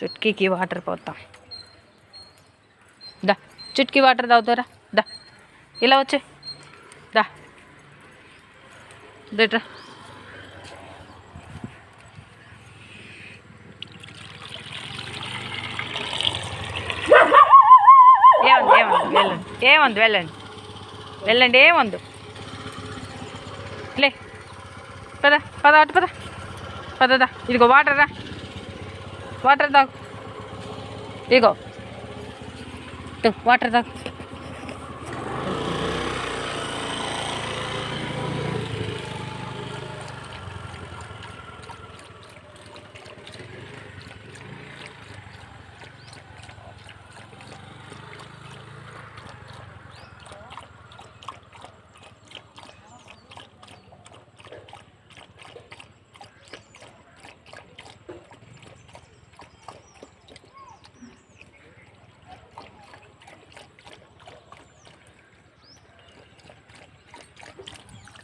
చుట్కీకి water పోతాం. దా Chutki water తాగుతారా దా ఇలా వచ్చే. దా. దేట్రా ఏముంది ఏముంది వెళ్ళండి. ఏముంది వెళ్ళండి. వెళ్ళండి ఏముంది? లే. పద పద అటు పద. పదదా ఇదిగో వాటర్ రా. వాటర్ తాగు ఇదిగో తో, వాటర్ తాగు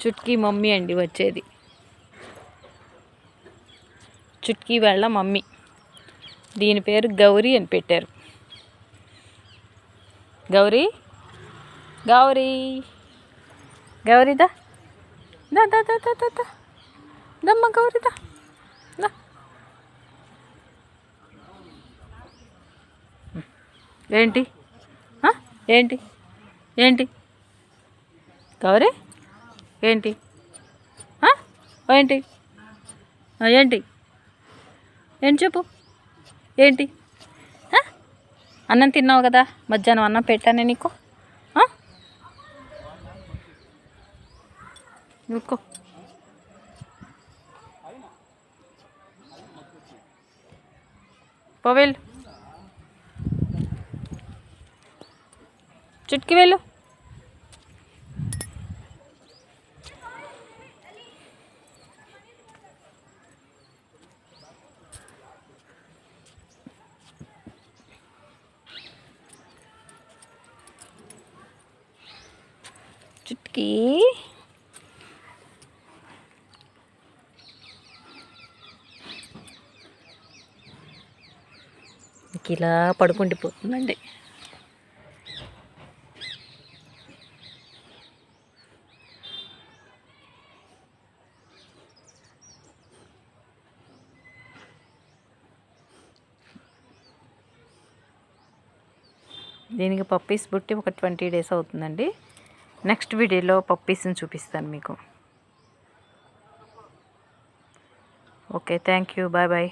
చుట్కీ మమ్మీ అండి వచ్చేది. చుట్కీ వాళ్ళ మమ్మీ. దీని పేరు గౌరీ అని పెట్టారు. గౌరీ? గౌరీ? గౌరీదా దా. దా దా దా దా దా దమ్మ గౌరీదా దా. ఏంటి? ఆ? ఏంటి? ఏంటి? గౌరీ? ఏంటి? ఏంటి? ఏంటి? ఏంటి చెప్పు? ఏంటి? అన్నం తిన్నావు కదా మధ్యాహ్నం అన్నం పెట్టానే నీకు? ఆ? పో వెళ్ళు చుట్కి వెళ్ళు. చుట్కీ. ఇంక ఇలా పడుకుండిపోతుందండి. దీనికి పప్పీస్ బుట్టి ఒక ట్వంటీ డేస్ అవుతుందండి. నెక్స్ట్ వీడియోలో పప్పీస్ని చూపిస్తాను మీకు. Okay thank you. Bye bye.